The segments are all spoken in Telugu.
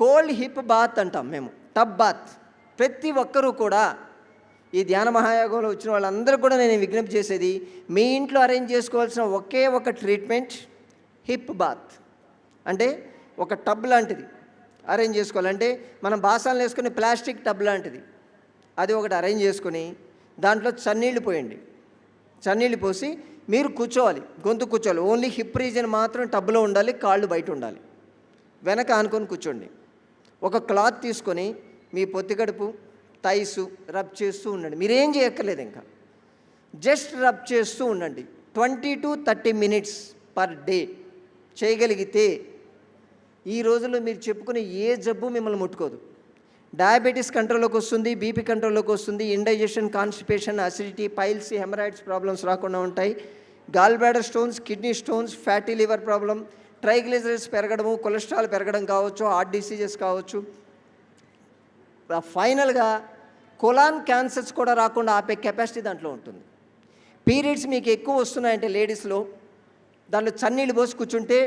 కోల్డ్ హిప్ బాత్ అంటాం మేము టబ్ బాత్. ప్రతి ఒక్కరూ కూడా ఈ ధ్యాన మహాయోగంలో వచ్చిన వాళ్ళందరూ కూడా నేను విజ్ఞప్తి చేసేది మీ ఇంట్లో అరేంజ్ చేసుకోవాల్సిన ఒకే ఒక ట్రీట్మెంట్ హిప్ బాత్. అంటే ఒక టబ్ లాంటిది అరేంజ్ చేసుకోవాలంటే మనం బాసాలు వేసుకునే ప్లాస్టిక్ టబ్ లాంటిది అది ఒకటి అరేంజ్ చేసుకొని దాంట్లో చన్నీళ్ళు పోయండి. చన్నీళ్ళు పోసి మీరు కూర్చోవాలి గొంతు కూర్చోవాలి. ఓన్లీ హిప్ రీజన్ మాత్రం టబ్లో ఉండాలి కాళ్ళు బయట ఉండాలి. వెనక ఆనుకొని కూర్చోండి. ఒక క్లాత్ తీసుకొని మీ పొత్తికడుపు టైసు రబ్ చేస్తూ ఉండండి. మీరేం చేయక్కర్లేదు ఇంకా. జస్ట్ రబ్ చేస్తూ ఉండండి. Twenty two thirty minutes per day చేయగలిగితే ఈ రోజుల్లో మీరు చెప్పుకునే ఏ జబ్బు మిమ్మల్ని ముట్టుకోదు. డయాబెటీస్ కంట్రోల్లోకి వస్తుంది బీపీ కంట్రోల్లోకి వస్తుంది indigestion constipation acidity piles haemorrhoids problems రాకుండా ఉంటాయి. Gall bladder stones kidney stones fatty liver problem triglycerides పెరగడము కొలెస్ట్రాల్ పెరగడం కావచ్చు హార్ట్ డిసీజెస్ కావచ్చు. ఫైనల్గా కొలాన్ క్యాన్సర్స్ కూడా రాకుండా ఆపే కెపాసిటీ దాంట్లో ఉంటుంది. పీరియడ్స్ మీకు ఎక్కువ వస్తున్నాయంటే లేడీస్లో దాంట్లో చన్నీళ్ళు పోసి కూర్చుంటే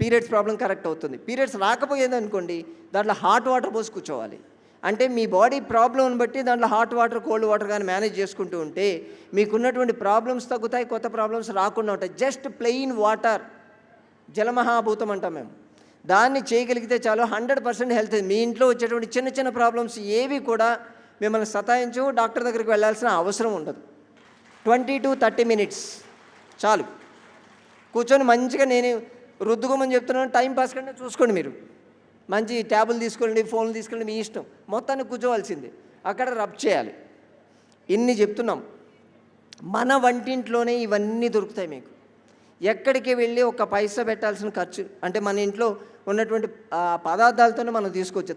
పీరియడ్స్ ప్రాబ్లం కరెక్ట్ అవుతుంది. పీరియడ్స్ రాకపోయేది అనుకోండి దాంట్లో హాట్ వాటర్ పోసి కూర్చోవాలి. అంటే మీ బాడీ ప్రాబ్లంని బట్టి దాంట్లో హాట్ వాటర్ కోల్డ్ వాటర్ కానీ మేనేజ్ చేసుకుంటూ ఉంటే మీకున్నటువంటి ప్రాబ్లమ్స్ తగ్గుతాయి కొత్త ప్రాబ్లమ్స్ రాకుండా ఉంటాయి. Just plain water. జలమహాభూతం అంటాం మేము. దాన్ని చేయగలిగితే చాలు హండ్రెడ్ పర్సెంట్ హెల్త్ మీ ఇంట్లో వచ్చేటువంటి చిన్న చిన్న ప్రాబ్లమ్స్ ఏవి కూడా మిమ్మల్ని సతాయించు డాక్టర్ దగ్గరికి వెళ్ళాల్సిన అవసరం ఉండదు. ట్వంటీ టు థర్టీ మినిట్స్ చాలు. కూర్చొని మంచిగా నేను రుద్దుకోమని చెప్తున్నాను టైం పాస్ కంటే చూసుకోండి మీరు. మంచి ట్యాబులు తీసుకోండి ఫోన్లు తీసుకోండి మీ ఇష్టం. మొత్తాన్ని కూర్చోవలసింది. అక్కడ రబ్ చేయాలి. ఇన్ని చెప్తున్నాం. మన వంటింట్లోనే ఇవన్నీ దొరుకుతాయి మీకు. ఎక్కడికి వెళ్ళి ఒక పైసా పెట్టాల్సిన ఖర్చు అంటే మన ఇంట్లో ఉన్నటువంటి పదార్థాలతోనే మనం తీసుకొచ్చు